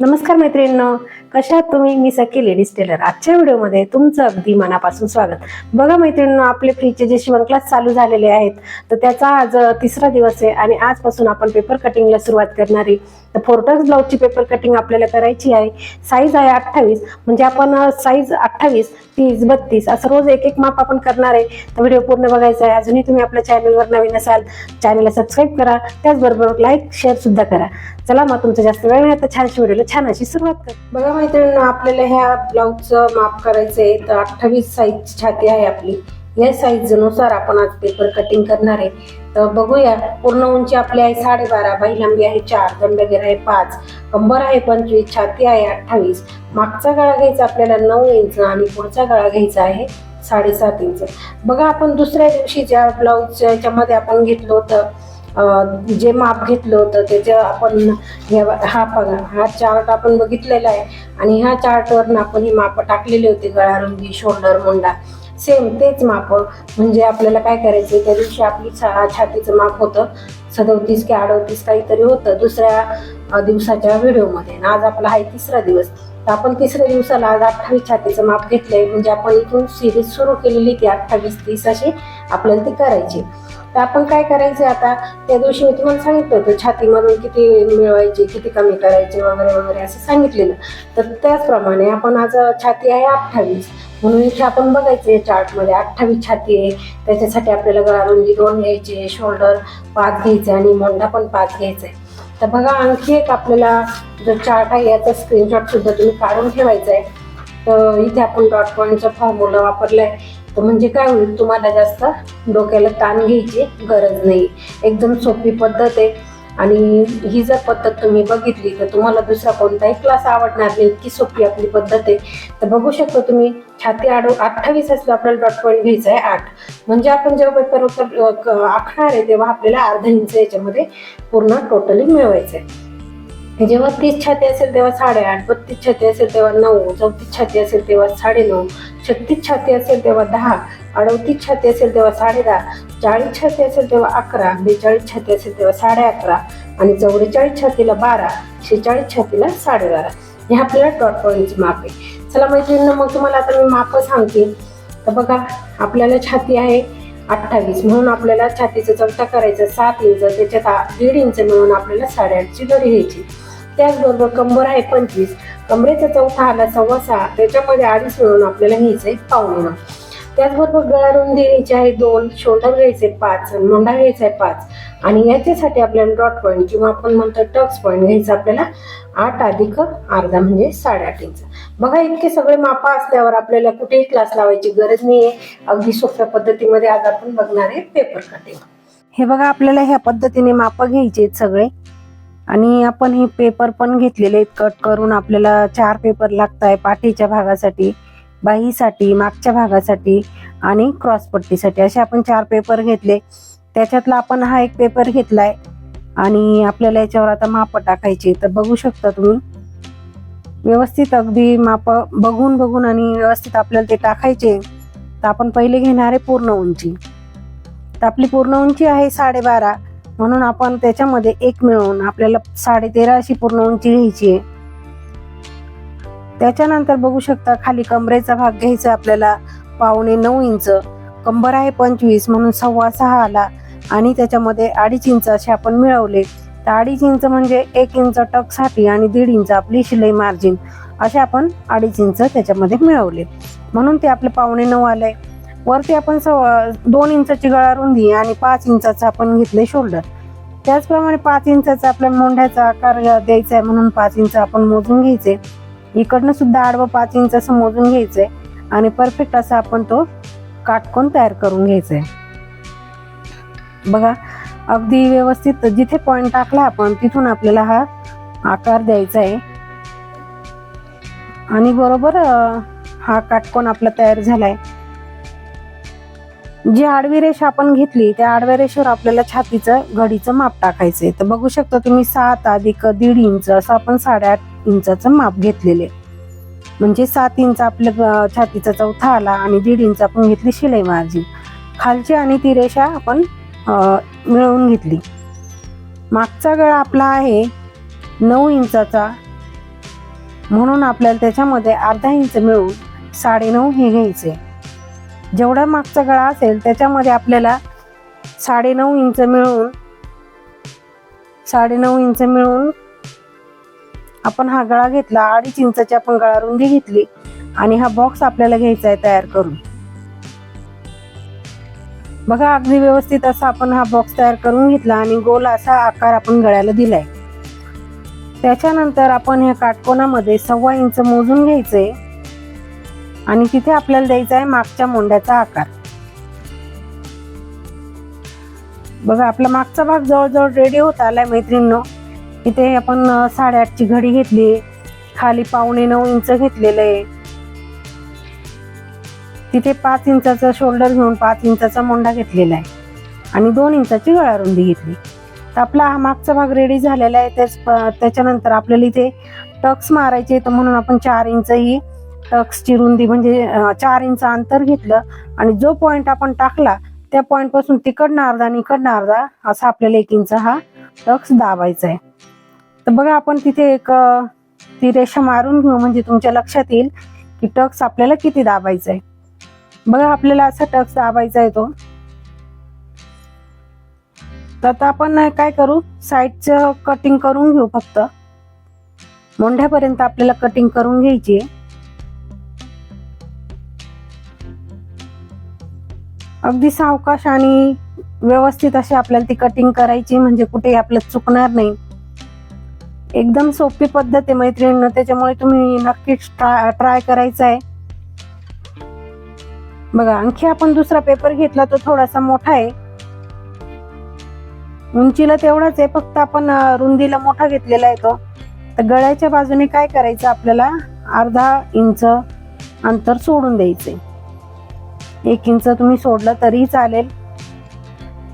नमस्कार मैत्रिणींनो. कशा तुम्ही? मी सखी लेडीज टेलर आजच्या व्हिडिओमध्ये तुमचं अगदी मनापासून स्वागत. बघा मैत्रिणींनो आपले फ्रीचे जे शिवण क्लास चालू झालेले आहेत तर त्याचा आज तिसरा दिवस आहे आणि आजपासून आपण पेपर कटिंगला सुरुवात करणारी तर फोर्टक्स ब्लाऊजची पेपर कटिंग आपल्याला करायची आहे. साईज आहे अठ्ठावीस म्हणजे आपण साईज अठ्ठावीस तीस बत्तीस असं रोज एक एक माप आपण करणार आहे. तर व्हिडिओ पूर्ण बघायचा आहे. अजूनही तुम्ही आपल्या चॅनलवर नवीन असाल चॅनलला सबस्क्राईब करा. त्याचबरोबर लाईक शेअर सुद्धा करा. चला मग तुमचं जास्त वेळ नाही तर छानशी व्हिडिओला छान अशी सुरुवात कर. बघा मैत्रिणींना आपल्याला ह्या ब्लाऊजचं माप करायचं आहे तर अठ्ठावीस साईजची छाती आहे आपली. या साईजनुसार आपण आज पेपर कटिंग करणार आहे. तर बघूया पूर्ण उंची आपली आहे साडेबारा बाही लांबी आहे चार दंडगेर आहे पाच कंबर आहे पंचवीस छाती आहे अठ्ठावीस. मागचा गळा घ्यायचा आपल्याला नऊ इंच आणि पुढचा गळा घ्यायचा आहे साडेसात इंच. बघा आपण दुसऱ्या दिवशी ज्या ब्लाऊजच्या याच्यामध्ये आपण घेतलं होतं जे माप घेतलं होतं त्याच्या आपण हा बघा हा चार्ट आपण बघितलेला आहे. आणि ह्या चार्टवरनं आपण ही माप टाकलेले होते गळा रुंदी शोल्डर मुंडा. सेम तेच माप. म्हणजे आपल्याला काय करायचं त्या दिवशी आपली छा छातीचं माप होतं. सदोतीस की अडोतीस काहीतरी होतं दुसऱ्या दिवसाच्या व्हिडिओमध्ये. आणि आज आपला आहे तिसरा दिवस. तर आपण तिसऱ्या दिवसाला आज अठ्ठावीस छातीचं माप घेतलंय. म्हणजे आपण इथून सिरीज सुरू केलेली ती अठ्ठावीस तीस अशी आपल्याला ती करायची. तर आपण काय करायचं आता? त्या दिवशी मी तुम्हाला सांगितलं होतं छातीमधून किती मिळवायचे किती कमी करायचे वगैरे वगैरे असं सांगितलेलं. तर त्याचप्रमाणे आपण आज छाती आहे अठ्ठावीस. म्हणून इथे आपण बघायचं आहे चार्टमध्ये अठ्ठावीस छाती आहे. त्याच्यासाठी आपल्याला गळारुंदी दोन घ्यायचे शोल्डर पाच घ्यायचे आणि मोंढा पण पाच घ्यायचा. आहे तर बघा आणखी एक आपल्याला जो चार्ट आहे याचा स्क्रीनशॉट सुद्धा तुम्ही काढून ठेवायचा आहे. तर इथे आपण डॉट पॉईंटचा फॉर्म्युला वापरलाय. तर म्हणजे काय होईल तुम्हाला जास्त डोक्याला ताण घ्यायची गरज नाही. एकदम सोपी पद्धत आहे. आणि ही जर पद्धत तुम्ही बघितली तर तुम्हाला दुसरा कोणताही क्लास आवडणार नाही. इतकी सोपी आपली पद्धत आहे. तर बघू शकतो तुम्ही छाती आडो अठ्ठावीस असलं आपल्याला डॉट पॉईंट घ्यायचा आहे आठ. म्हणजे आपण जेव्हा पेपर आखणार आहे तेव्हा आपल्याला अर्धा इंच याच्यामध्ये पूर्ण टोटली मिळवायचं आहे. जेव्हा तीस छाती असेल तेव्हा साडेआठ. बत्तीस छाती असेल तेव्हा नऊ. चौतीस छाती असेल तेव्हा साडेनऊ. छत्तीस छाती असेल तेव्हा दहा. अडवतीस छाती असेल तेव्हा साडे दहा चाळीस छाती असेल तेव्हा अकरा बेचाळीस छाती असेल तेव्हा साडे अकरा आणि चौवेचाळीस छातीला बारा शेचाळीस छातीला साडेबारा हे आपल्याला डॉट पॉईंटचे माप आहे. चला मैत्रिणींना मग तुम्हाला आता मी माप सांगते. तर बघा आपल्याला छाती आहे अठ्ठावीस म्हणून आपल्याला छातीचं चौथा करायचं सात इंच त्याच्यात दीड इंच मिळून आपल्याला साडेआठची दोरी घ्यायची. त्याचबरोबर कंबर आहे पंचवीस. कमरेचा चौथा आला सव्वा सहा. त्याच्यामध्ये अडीच मिळून आपल्याला घ्यायचं आहे पाहुणे त्याचबरोबर गळा रुंदी घ्यायची आहे दोन शोल्डर घ्यायचे पाच आणि घ्यायचा आहे पाच. आणि याच्यासाठी आपल्याला डॉट पॉईंट किंवा आपण म्हणतो टक्स पॉईंट घ्यायचा आपल्याला आठ अधिक अर्धा म्हणजे साडेआठ इंच. बघा इतके सगळे मापा असल्यावर आपल्याला कुठेही क्लास लावायची गरज नाही आहे अगदी सोप्या पद्धतीमध्ये आज आपण बघणार आहे पेपर कटिंग हे बघा आपल्याला ह्या पद्धतीने माप घ्यायचे आहेत सगळे. आणि आपण हे पेपर पण घेतलेले आहेत. कट करून आपल्याला चार पेपर लागत आहे पाठीच्या भागासाठी. बाहीसाठी मागच्या भागासाठी आणि क्रॉसपट्टीसाठी असे आपण चार पेपर घेतले. त्याच्यातला आपण हा एक पेपर घेतलाय. आणि आपल्याला याच्यावर आता माप टाकायची तर बघू शकता तुम्ही. व्यवस्थित अगदी माप बघून बघून आणि व्यवस्थित आपल्याला ते टाकायचे तर आपण पहिले घेणार आहे पूर्ण उंची. तर आपली पूर्ण उंची आहे साडेबारा. म्हणून आपण त्याच्यामध्ये एक मिळवून आपल्याला साडे तेरा अशी पूर्ण उंची घ्यायची आहे. त्याच्यानंतर बघू शकता खाली कमरेचा भाग घ्यायचा आपल्याला पावणे नऊ इंच. कंबर आहे पंचवीस म्हणून सव्वा सहा आला. आणि त्याच्यामध्ये अडीच इंच असे आपण मिळवले. तर अडीच इंच म्हणजे एक इंच टकसाठी आणि दीड इंच आपली शिलाई मार्जिन असे आपण अडीच इंच त्याच्यामध्ये मिळवले. म्हणून ते आपले पावणे नऊ आले वरती आपण सव दोन इंचाची गळा रुंदी आणि पाच इंचाचं आपण घेतले शोल्डर त्याचप्रमाणे पाच इंचाचा आपल्या मोंढ्याचा आकार द्यायचा आहे म्हणून पाच इंच आपण मोजून घ्यायचे. इकडनं सुद्धा आडवं पाच इंच असं मोजून घ्यायचंय आणि परफेक्ट असा आपण तो काटकोन तयार करून घ्यायचा आहे बघा अगदी व्यवस्थित जिथे पॉइंट टाकला आपण तिथून आपल्याला हा आकार द्यायचा आहे आणि बरोबर हा काटकोन आपला तयार झालाय. जी आडवी रेषा आपण घेतली त्या आडव्या रेषेवर आपल्याला छातीचं घडीचं माप टाकायचंय. तर बघू शकता तुम्ही सात अधिक दीड इंच असं आपण साडेआठ इंचाचं माप घेतलेले म्हणजे सात इंच आपलं छातीचा चौथा आला आणि दीड इंच आपण घेतली शिलाई मार्जिन खालची आणि ती रेषा आपण मिळवून घेतली. मागचा गळा आपला आहे नऊ इंचाचा. म्हणून आपल्याला त्याच्यामध्ये अर्धा इंच मिळून साडेनऊ हे घ्यायचे. जेवढा मागचा गळा असेल त्याच्यामध्ये आपल्याला साडेनऊ इंच मिळून साडेनऊ इंच मिळून आपण हा गळा घेतला अडीच इंचाची आपण गळा रुंदी घेतली आणि हा बॉक्स आपल्याला घ्यायचा आहे तयार करून. बघा अगदी व्यवस्थित असा आपण हा बॉक्स तयार करून घेतला आणि गोल असा आकार आपण गळ्याला दिलाय. त्याच्यानंतर आपण ह्या काटकोनामध्ये सव्वा इंच मोजून घ्यायचंय आणि तिथे आपल्याला द्यायचा आहे मागच्या मोंड्याचा आकार. बघा आपला मागचा भाग जवळजवळ रेडी होत आलाय मैत्रिणींनो. इथे आपण साडेआठची घडी घेतली. खाली पावणे नऊ इंच घेतलेलं आहे. तिथे पाच इंचाचा शोल्डर घेऊन पाच इंचाचा मोंडा घेतलेला आहे. आणि दोन इंचाची गळा रुंदी घेतली. तर आपला हा मागचा भाग रेडी झालेला आहे. त्याच त्याच्यानंतर आपल्याला इथे टक्स मारायचे तर म्हणून आपण चार इंच ही टक्सची रुंदी म्हणजे चार इंच अंतर घेतलं. आणि जो पॉइंट आपण टाकला त्या पॉईंटपासून तिकडनं अर्धा आणि इकडनं अर्धा असा आपल्याला एक इंच हा टक्स दाबायचा आहे. तर बघा आपण तिथे एक ती रेषा मारून घेऊ म्हणजे तुमच्या लक्षात येईल की टक्स आपल्याला किती दाबायचा आहे. बघा आपल्याला असा टक्स दाबायचा आहे तो. तर आता आपण काय करू? साईडचं कटिंग करून घेऊ फक्त. मोंढ्यापर्यंत आपल्याला कटिंग करून घ्यायची आहे. अगदी सावकाश आणि व्यवस्थित अशी आपल्याला ती कटिंग करायची म्हणजे कुठेही आपलं चुकणार नाही. एकदम सोपी पद्धत आहे मैत्रिणींना त्याच्यामुळे तुम्ही नक्कीच ट्राय ट्राय करायचा आहे. बघा आणखी आपण दुसरा पेपर घेतला तो थोडासा मोठा आहे. उंचीला तेवढाच आहे फक्त आपण रुंदीला मोठा घेतलेला आहे तो. तर गळ्याच्या बाजूने काय करायचं आपल्याला? अर्धा इंच अंतर सोडून द्यायचे एक इंच तुम्ही सोडलं तरीही चालेल.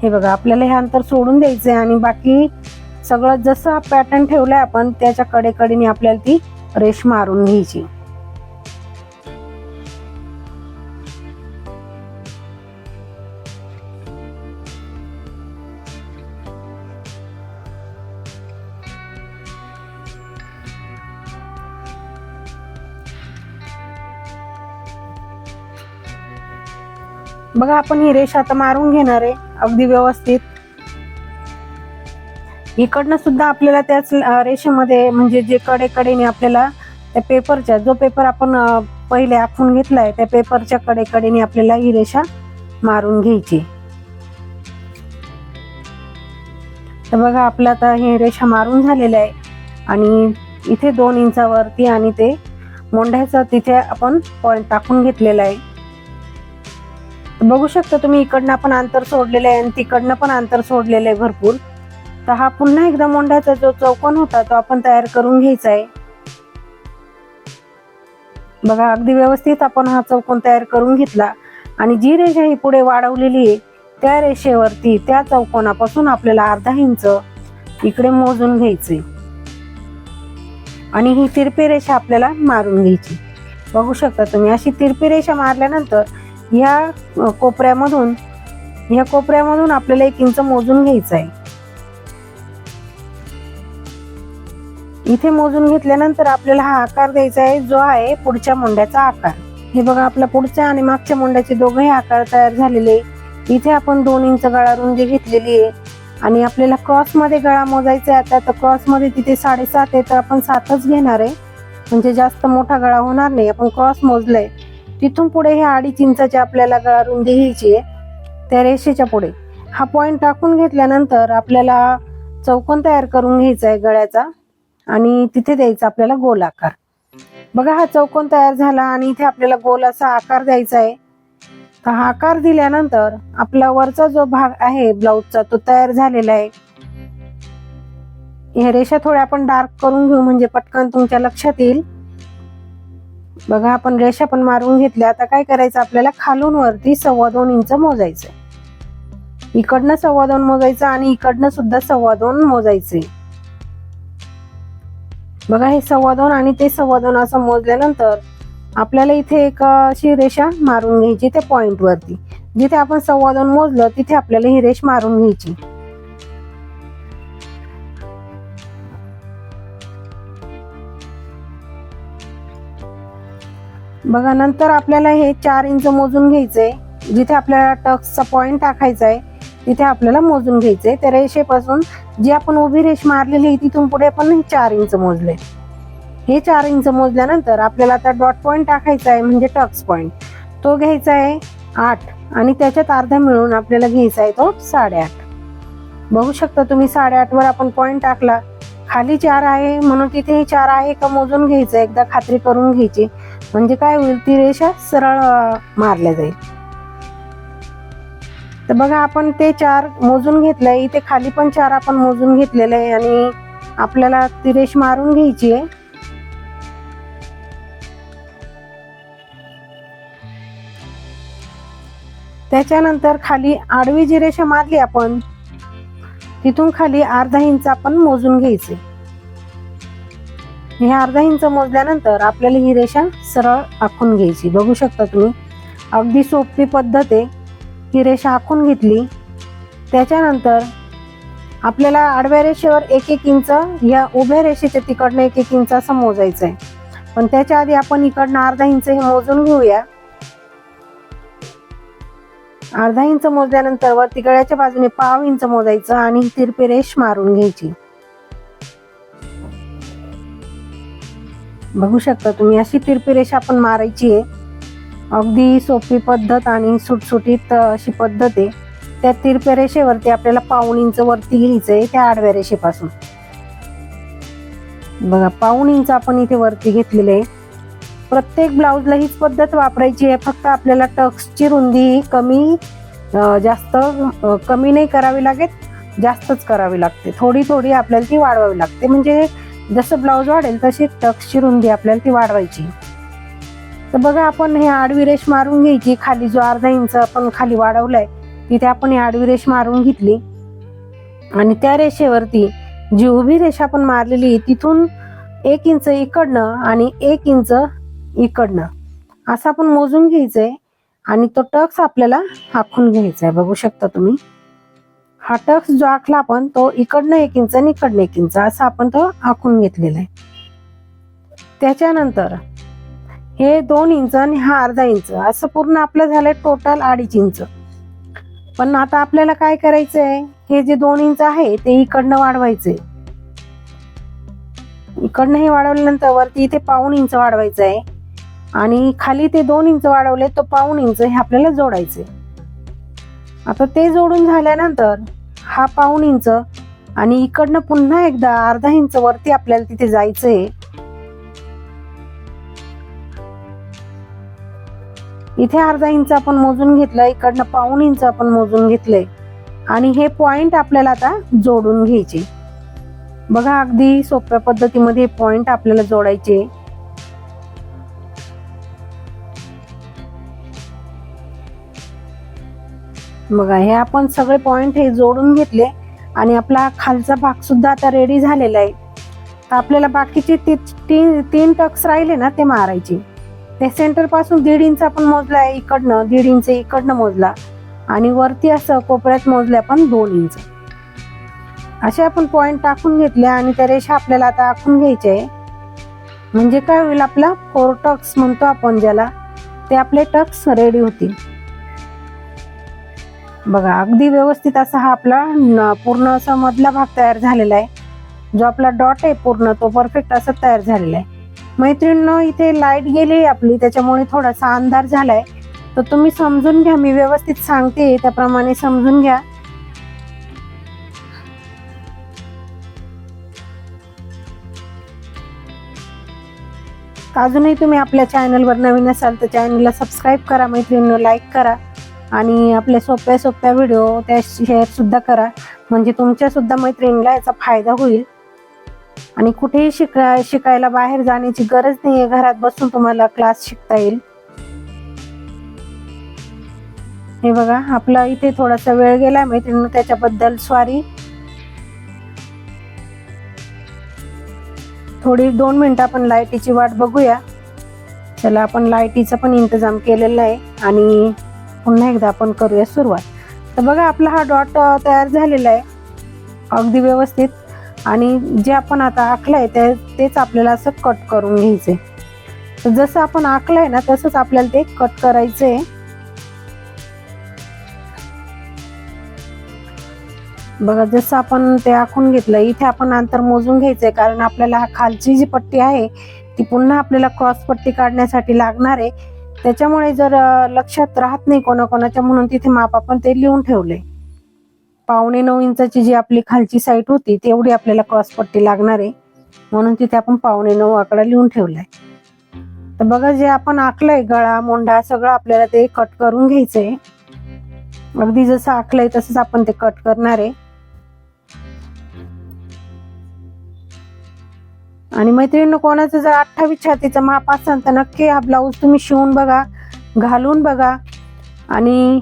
हे बघा आपल्याला हे अंतर सोडून द्यायचं आहे आणि बाकी सगळं जसं पॅटर्न ठेवलंय आपण त्याच्या कडेकडेने आपल्याला ती रेश मारून घ्यायची. बघा आपण ही रेष आता मारून घेणार आहे. अगदी व्यवस्थित. इकडनं सुद्धा आपल्याला त्याच रेषेमध्ये म्हणजे जे कडे कडेने आपल्याला त्या पेपरच्या जो पेपर आपण पहिले आखून घेतलाय त्या पेपरच्या कडे कडेने आपल्याला ही रेषा मारून घ्यायची. तर बघा आपलं आता हे रेषा मारून झालेलं आहे. आणि इथे दोन इंचावरती आणि ते मोंढ्याचा तिथे आपण पॉइंट टाकून घेतलेला आहे. बघू शकता तुम्ही इकडनं पण अंतर सोडलेलं आहे आणि तिकडनं पण अंतर सोडलेलं आहे भरपूर. तर हा पुन्हा एकदा मोंढ्याचा जो चौकोन होता तो आपण तयार करून घ्यायचा आहे बघा अगदी व्यवस्थित आपण हा चौकोन तयार करून घेतला. आणि जी रेषा ही पुढे वाढवलेली आहे त्या रेषेवरती त्या चौकोनापासून आपल्याला अर्धा इंच इकडे मोजून घ्यायचे आणि ही तिरपी रेषा आपल्याला मारून घ्यायची. बघू शकता तुम्ही अशी तिरपी रेषा मारल्यानंतर ह्या कोपऱ्यामधून ह्या कोपऱ्यामधून आपल्याला एक इंच मोजून घ्यायचं आहे इथे मोजून घेतल्यानंतर आपल्याला हा आकार द्यायचा आहे जो आहे पुढच्या मुंड्याचा आकार. हे बघा आपला पुढच्या आणि मागच्या मुंड्याचे दोघंही आकार तयार झालेले इथे आपण दोन इंच गळा रुंदी घेतलेली आहे. आणि आपल्याला क्रॉसमध्ये गळा मोजायचा आहे आता तर क्रॉसमध्ये तिथे साडेसात आहे तर आपण सातच घेणार आहे. म्हणजे जास्त मोठा गळा होणार नाही आपण क्रॉस मोजलाय. तिथून पुढे हे अडीच इंचाची आपल्याला गळा रुंदी घ्यायची आहे. त्या रेषेच्या पुढे. हा पॉइंट टाकून घेतल्यानंतर आपल्याला चौकोन तयार करून घ्यायचा आहे गळ्याचा. आणि तिथे द्यायचा आपल्याला गोल आकार. बघा हा चौकोन तयार झाला आणि इथे आपल्याला गोल असा आकार द्यायचा आहे. तर हा आकार दिल्यानंतर आपला वरचा जो भाग आहे ब्लाऊजचा तो तयार झालेला आहे. ह्या रेषा थोड्या आपण डार्क करून घेऊ म्हणजे पटकन तुमच्या लक्षात येईल. बघा आपण रेषा पण मारून घेतल्या. आता काय करायचं? आपल्याला खालून वरती सव्वा दोन इंच मोजायचं इकडनं सव्वा दोन मोजायचं आणि इकडनं सुद्धा सव्वा दोन मोजायचे बघा हे सव्वा दोन आणि ते सव्वा दोन असं मोजल्यानंतर आपल्याला इथे एक अशी रेषा मारून घ्यायची त्या पॉइंट वरती. जिथे आपण सव्वा दोन मोजलं तिथे आपल्याला ही रेष मारून घ्यायची. बघा नंतर आपल्याला हे चार इंच मोजून घ्यायचंय. जिथे आपल्याला टक्सचा पॉइंट टाकायचा आहे तिथे आपल्याला मोजून घ्यायचं आहे त्या रेषेपासून जी आपण उभी रेष मारलेली आहे तिथून पुढे आपण चार इंच मोजले. हे चार इंच मोजल्यानंतर आपल्याला आता डॉट पॉईंट टाकायचा आहे म्हणजे टक्स पॉईंट तो घ्यायचा आहे आठ आणि त्याच्यात अर्धा मिळून आपल्याला घ्यायचा आहे तो साडेआठ. बघू शकता तुम्ही साडेआठवर आपण पॉईंट टाकला. खाली चार आहे म्हणून तिथे चार आहे का मोजून घ्यायचं एकदा खात्री करून घ्यायची. म्हणजे काय होईल? ती रेषा सरळ मारल्या जाईल. तर बघा आपण ते चार मोजून घेतलंय. इथे खाली पण चार आपण मोजून घेतलेले आहे आणि आपल्याला ती रेष मारून घ्यायची आहे. त्याच्यानंतर खाली आडवी जी रेषा मारली आपण तिथून खाली अर्धा इंच आपण मोजून घ्यायचे. हे अर्धा इंच मोजल्यानंतर आपल्याला ही रेषा सरळ आखून घ्यायची. बघू शकता तुम्ही अगदी सोपी पद्धत आहे. ही रेषा आखून घेतली. त्याच्यानंतर आपल्याला आडव्या रेषेवर एक एक इंच या उभ्या रेषेच्या तिकडनं एक एक इंच असं मोजायचं आहे पण त्याच्या आधी आपण इकडनं अर्धा इंच हे मोजून घेऊया. अर्धा इंच मोजल्यानंतर वरती गळ्याच्या बाजूने पाव इंच मोजायचं आणि तिरपी रेष मारून घ्यायची. बघू शकता तुम्ही अशी तिरपी रेष आपण मारायची आहे. अगदी सोपी पद्धत आणि सुटसुटीत अशी पद्धत आहे. त्या तिरप्या रेषेवरती आपल्याला पाऊण इंच वरती आहे त्या आडव्या रेषेपासून बघा पाऊण इंच आपण इथे वरती घेतलेले आहे. प्रत्येक ब्लाऊजला हीच पद्धत वापरायची आहे. फक्त आपल्याला टक्सची रुंदी कमी जास्त कमी नाही करावी लागेल जास्तच करावी लागते. थोडी थोडी आपल्याला ती वाढवावी लागते. म्हणजे जसं ब्लाऊज वाढेल तशी टक्सची रुंदी आपल्याला ती वाढवायची तर बघा आपण हे आडवी रेष मारून घ्यायची. खाली जो अर्धा इंच आपण खाली वाढवलाय तिथे आपण ही आडवी रेष मारून घेतली. आणि त्या रेषेवरती जी उभी रेषा आपण मारलेली तिथून एक इंच इकडनं आणि एक इंच इकडनं. असं आपण मोजून घ्यायचंय आणि तो टक्स आपल्याला आखून घ्यायचा आहे बघू शकता तुम्ही? हा टक्स जो आखला आपण तो इकडनं एक इंच आणि इकडनं एक इंच असा आपण तो आखून घेतलेला आहे. त्याच्यानंतर हे दोन इंच आणि हा अर्धा इंच. असं पूर्ण आपलं झालंय टोटल अडीच इंच. पण आता आपल्याला काय करायचं आहे हे जे दोन इंच आहे ते इकडनं वाढवायचंय. इकडनं हे वाढवल्यानंतर वरती इथे पाऊन इंच वाढवायचं आहे आणि खाली ते दोन इंच वाढवले तो पाऊन इंच हे आपल्याला जोडायचे आता ते जोडून झाल्यानंतर हा पाऊण इंच आणि इकडनं पुन्हा एकदा अर्धा इंच वरती आपल्याला तिथे जायचंय. इथे अर्धा इंच आपण मोजून घेतलं इकडनं पाऊण इंच आपण मोजून घेतलंय. आणि हे पॉइंट आपल्याला आता जोडून घ्यायचे. बघा अगदी सोप्या पद्धतीमध्ये पॉइंट आपल्याला जोडायचे. बघा हे आपण सगळे पॉइंट हे जोडून घेतले आणि आपला खालचा भाग सुद्धा आता रेडी झालेला आहे. तर आपल्याला बाकीचे ती- तीन तीन टक्स राहिले ना ते मारायचे. ते सेंटरपासून दीड इंच आपण मोजलाय इकडनं दीड इंच इकडनं मोजला. आणि वरती असं कोपऱ्यात मोजले आपण दोन इंच असे आपण पॉईंट टाकून घेतले आणि त्या रेषा आपल्याला आता आखून घ्यायचे आहे. म्हणजे काय होईल आपला? फोर टक्स म्हणतो आपण ज्याला ते आपले टक्स रेडी होतील. बघा अगदी व्यवस्थित असा हा आपला पूर्ण असा मधला भाग तयार झालेला आहे. जो आपला डॉट आहे पूर्ण तो परफेक्ट असा तयार झालेला आहे. मैत्रिणींनो इथे लाइट गेली आपली त्याच्यामुळे थोडासा अंधार झालाय. तर तुम्ही समजून घ्या मी व्यवस्थित सांगते त्याप्रमाणे समजून घ्या. अजूनही तुम्ही आपल्या चॅनलवर नवीन असाल तर चॅनलला सबस्क्राईब करा मैत्रिणींनो लाईक करा. आणि आपल्या सोप्या सोप्या व्हिडिओ त्या शेअर सुद्धा करा. म्हणजे तुमच्या सुद्धा मैत्रिणीला याचा फायदा होईल. आणि कुठेही शिका शिकायला बाहेर जाण्याची गरज नाही आहे घरात बसून तुम्हाला क्लास शिकता येईल. हे बघा आपला इथे थोडासा वेळ गेला मैत्रिणी त्याच्याबद्दल स्वारी थोडी दोन मिनिटं आपण लाईटीची वाट बघूया. चला आपण लाईटीचा पण इंतजाम केलेला आहे आणि पुन्हा एकदा आपण करूया सुरुवात. तर बघा आपला हा डॉट तयार झालेला आहे. अगदी व्यवस्थित. आणि जे आपण आता आखलंय ते तेच आपल्याला असं कट करून घ्यायचंय. तर जसं आपण आखलंय ना तसंच आपल्याला ते कट करायचंय. बघा जसं आपण ते आखून घेतलं इथे आपण अंतर मोजून घ्यायचंय कारण आपल्याला खालची जी पट्टी आहे ती पुन्हा आपल्याला क्रॉस पट्टी काढण्यासाठी लागणार आहे. त्याच्यामुळे जर लक्षात राहत नाही कोणाकोणाच्या म्हणून तिथे माप आपण ते लिहून ठेवले पावणे नऊ इंचाची जी आपली खालची साईट होती तेवढी आपल्याला क्रॉस पट्टी लागणार आहे. म्हणून तिथे आपण पावणे नऊ आकडा लिहून ठेवलाय. तर बघा जे आपण आखलंय गळा मोंढा सगळं आपल्याला ते कट करून घ्यायचंय. अगदी जसं आखलंय तसंच आपण ते कट करणार आहे. आणि मैत्रिणीनं कोणाचं जर अठ्ठावीस छातीचं माप असाल तर नक्की हा ब्लाऊज तुम्ही शिवून बघा घालून बघा. आणि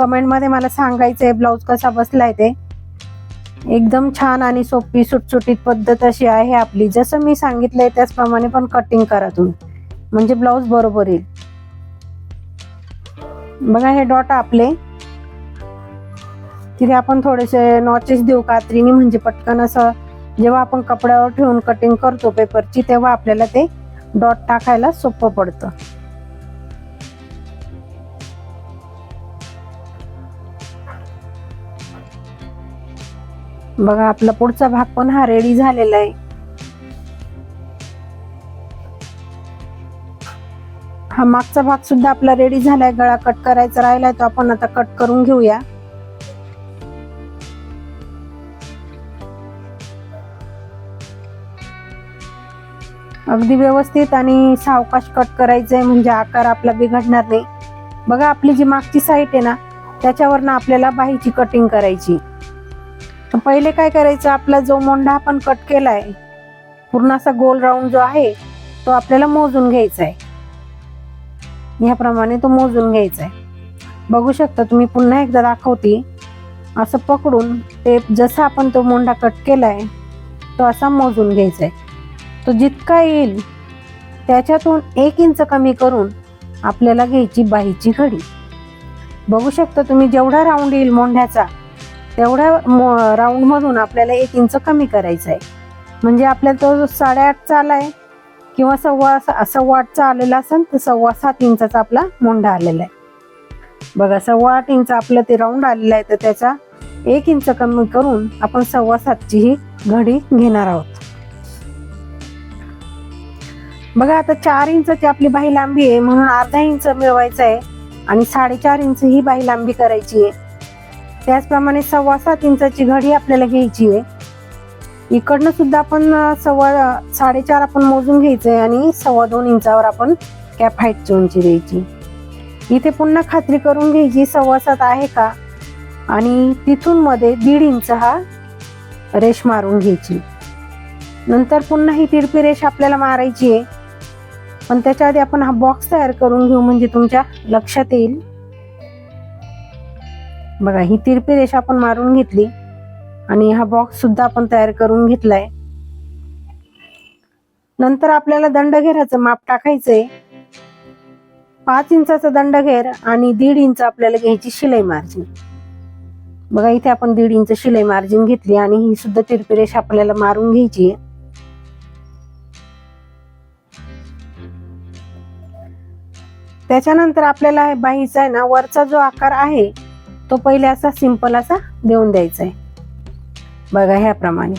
कमेंटमध्ये मला सांगायचं आहे ब्लाऊज कसा बसलाय ते. एकदम छान आणि सोपी सुटसुटीत पद्धत अशी आहे आपली. जसं मी सांगितलंय त्याचप्रमाणे पण कटिंग करा तुम्ही. म्हणजे ब्लाऊज बरोबर येईल. बघा हे डॉट आपले. तिथे आपण थोडेसे नॉचेस देऊ कात्रीने म्हणजे पटकन असं जेव्हा आपण कपड्यावर ठेवून कटिंग करतो पेपरची तेव्हा आपल्याला ते डॉट टाकायला सोपं पडतं. बघा आपला पुढचा भाग पण हा रेडी झालेला आहे. हा मागचा भाग सुद्धा आपला रेडी झालाय गळा कट करायचा राहिलाय तो आपण आता कट करून घेऊया. अगदी व्यवस्थित आणि सावकाश कट करायचंय म्हणजे आकार आपला बिघडणार नाही. बघा आपली जी मागची साईट आहे ना त्याच्यावरनं आपल्याला बाहीची कटिंग करायची. पहिले काय करायचं आपला जो मोंढा आपण कट केला आहे पूर्ण असा गोल राऊंड जो आहे तो आपल्याला मोजून घ्यायचा आहे. ह्याप्रमाणे तो मोजून घ्यायचा आहे. बघू शकता तुम्ही पुन्हा एकदा दाखवते. असं पकडून ते जसा आपण तो मोंढा कट केला आहे तो असा मोजून घ्यायचा आहे. तो जितका येईल त्याच्यातून एक इंच कमी करून आपल्याला घ्यायची बाहीची घडी. बघू शकता तुम्ही जेवढा राऊंड येईल मोंढ्याचा तेवढ्या राऊंड मधून आपल्याला एक इंच कमी करायचं आहे म्हणजे आपल्याला तो जो साडेआठचा आलाय किंवा सव्वा सव्वा आठचा आलेला असेल तर सव्वा सात इंचाचा आपला मोंढा आलेला आहे. बघा सव्वा आठ इंच आपलं ते राऊंड आलेलं आहे तर त्याचा एक इंच कमी करून आपण सव्वा सातची ही घडी घेणार आहोत. बघा आता चार इंचची आपली बाही लांबी आहे म्हणून अर्धा इंच मिळवायचं आहे आणि साडेचार इंच ही बाही लांबी करायची आहे. त्याचप्रमाणे सव्वा सात इंचाची घडी आपल्याला घ्यायची आहे. इकडनं सुद्धा आपण सव्वा साडेचार आपण मोजून घ्यायचंय आणि सव्वा दोन इंचावर आपण कॅप हाईटची उंची द्यायची. इथे पुन्हा खात्री करून घ्यायची सव्वा सात आहे का? आणि तिथून मध्ये दीड इंच हा रेश मारून घ्यायची. नंतर पुन्हा ही तिरपी रेष आपल्याला मारायची आहे. पण त्याच्या आधी आपण हा बॉक्स तयार करून घेऊ म्हणजे तुमच्या लक्षात येईल. बघा ही तिरपी रेषा आपण मारून घेतली आणि हा बॉक्स सुद्धा आपण तयार करून घेतलाय. नंतर आपल्याला दंडघेराचं माप टाकायचंय. पाच इंचाचा दंडघेर आणि दीड इंच आपल्याला घ्यायची शिलाई मार्जिन बघा इथे आपण दीड इंच शिलाई मार्जिन घेतली आणि ही सुद्धा तिरपी रेषा आपल्याला मारून घ्यायची त्याच्यानंतर आपल्याला हे बाहीचा आहे ना वरचा जो आकार आहे तो पहिले असा सिंपल असा देऊन द्यायचा आहे बघा ह्याप्रमाणे.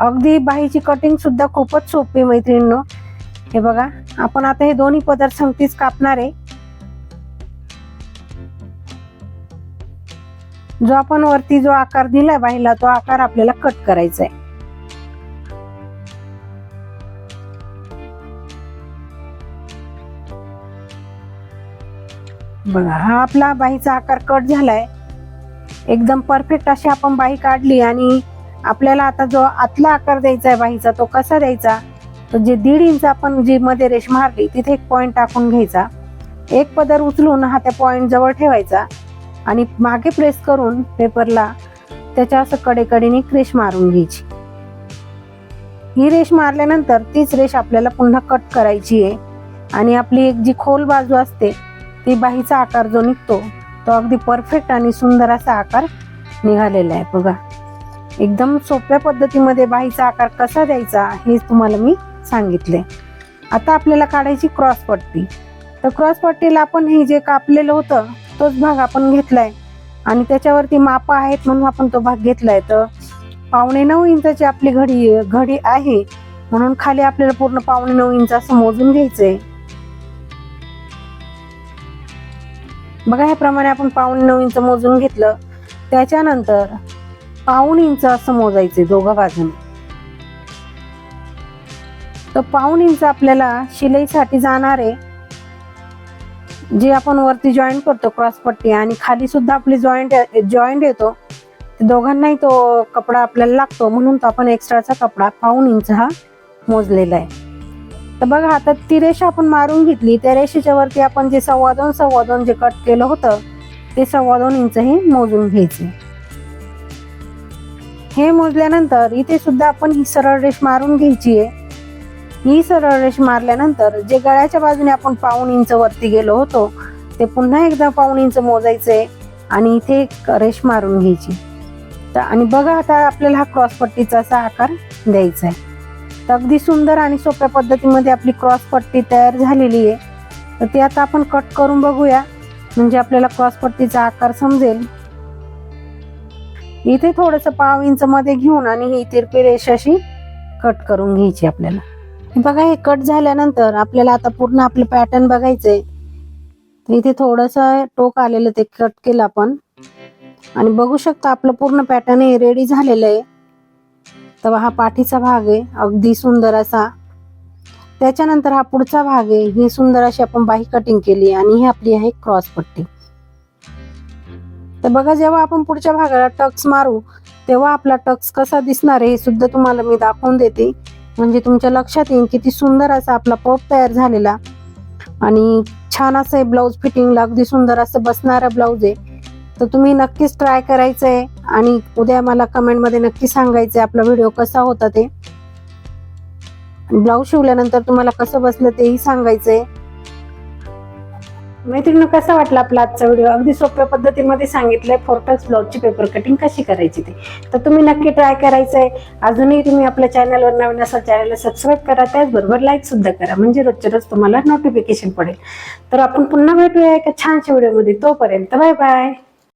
अगदी बाहीची कटिंग सुद्धा खूपच सोपी मैत्रिणींनो. हे बघा आपण आता हे दोन्ही पदार्थ संगतीच कापणार आहे. जो आपण वरती जो आकार दिलाय बाईला तो आकार आपल्याला कट करायचा आहे बघा हा आपला बाहीचा आकार कट झालाय. एकदम परफेक्ट अशी आपण बाही काढली आणि आपल्याला आता जो आतला आकार द्यायचा आहे बाहीचा तो कसा द्यायचा? तर जे दीड इंच आपण जी मध्ये रेष मारली तिथे एक पॉईंट टाकून घ्यायचा. एक पदर उचलून हा त्या पॉईंट जवळ ठेवायचा आणि मागे प्रेस करून पेपरला त्याच्या असं कडेकडेने क्रेश मारून घ्यायची. ही रेश मारल्यानंतर तीच रेश आपल्याला पुन्हा कट करायची आहे. आणि आपली एक जी खोल बाजू असते ती बाहीचा आकार जो निघतो तो अगदी परफेक्ट आणि सुंदर असा आकार निघालेला आहे. बघा. एकदम सोप्या पद्धतीमध्ये बाहीचा आकार कसा द्यायचा हे तुम्हाला मी सांगितले आता आपल्याला काढायची क्रॉस पट्टी. तर क्रॉस पट्टीला आपण हे जे कापलेलं होतं तोच भाग आपण घेतलाय. आणि त्याच्यावरती माप आहेत म्हणून आपण तो भाग घेतलाय. तर पावणे नऊ इंचाची आपली घडी घडी आहे. म्हणून खाली आपल्याला पूर्ण पावणे नऊ इंच असं मोजून घ्यायचंय. बघा ह्याप्रमाणे आपण पाऊन नऊ इंच मोजून घेतलं. त्याच्यानंतर पाऊन इंच असं मोजायचे दोघं बाजूने. तर पाऊन इंच आपल्याला शिलाईसाठी जाणार आहे जे आपण वरती जॉईंट करतो क्रॉस पट्टी आणि खाली सुद्धा आपली जॉईंट जॉईंट येतो दोघांनाही तो कपडा आपल्याला लागतो. म्हणून तो आपण एक्स्ट्राचा कपडा पाऊन इंच हा मोजलेला आहे. तर बघा आता ती रेषा आपण मारून घेतली त्या रेषेच्या वरती आपण जे सव्वा दोन सव्वा दोन जे कट केलं होतं ते सव्वा दोन इंच हे मोजून घ्यायचे. हे मोजल्यानंतर इथे सुद्धा आपण ही सरळ रेष मारून घ्यायची आहे ही सरळ रेष मारल्यानंतर जे गळ्याच्या बाजूने आपण पाऊण इंच वरती गेलो होतो ते पुन्हा एकदा पाऊण इंच मोजायचे आणि इथे एक रेष मारून घ्यायची. तर आणि बघा आता आपल्याला हा क्रॉस पट्टीचा असा आकार द्यायचा आहे. तर अगदी सुंदर आणि सोप्या पद्धतीमध्ये आपली क्रॉस पट्टी तयार झालेली आहे. तर ती आता आपण कट करून बघूया. म्हणजे आपल्याला क्रॉस पट्टीचा आकार समजेल. इथे थोडस पाव इंच मध्ये घेऊन आणि ही तिरपी रेष अशी कट करून घ्यायची आपल्याला. बघा हे कट झाल्यानंतर आपल्याला आता पूर्ण आपलं पॅटर्न बघायचंय. इथे थोडस टोक आलेलं ते कट केलं आपण. आणि बघू शकता आपलं पूर्ण पॅटर्न हे रेडी झालेलं आहे. तर हा पाठीचा भाग आहे अगदी सुंदर असा. त्याच्यानंतर हा पुढचा भाग आहे ही सुंदर अशी आपण बाही कटिंग केली आणि ही आपली आहे क्रॉस पट्टी. तर बघा जेव्हा आपण पुढच्या भागाला टक्स मारू तेव्हा आपला टक्स कसा दिसणार आहे हे सुद्धा तुम्हाला मी दाखवून देते. म्हणजे तुमच्या लक्षात येईल किती सुंदर असा आपला पप तयार झालेला. आणि छान असं आहे ब्लाऊज फिटिंगला अगदी सुंदर असं बसणारा ब्लाऊज आहे. तर तुम्ही नक्कीच ट्राय करायचं आहे आणि उद्या मला कमेंटमध्ये नक्की सांगायचं आहे आपला व्हिडिओ कसा होता ते. ब्लाऊज शिवल्यानंतर तुम्हाला कसं बसलं तेही सांगायचं आहे मैत्रिणी कसा वाटला आपला आजचा व्हिडिओ अगदी सोप्या पद्धतीमध्ये सांगितलंय. फोर्टक्स ब्लाऊजची पेपर कटिंग कशी करायची ते. तर तुम्ही नक्की ट्राय करायचं आहे अजूनही तुम्ही आपल्या चॅनलवर नवीन असाल चॅनलला सबस्क्राईब करा. त्याचबरोबर लाईक सुद्धा करा. म्हणजे रोजच्या रोज तुम्हाला नोटिफिकेशन पडेल. तर आपण पुन्हा भेटूया एका छानशा व्हिडिओमध्ये तोपर्यंत बाय बाय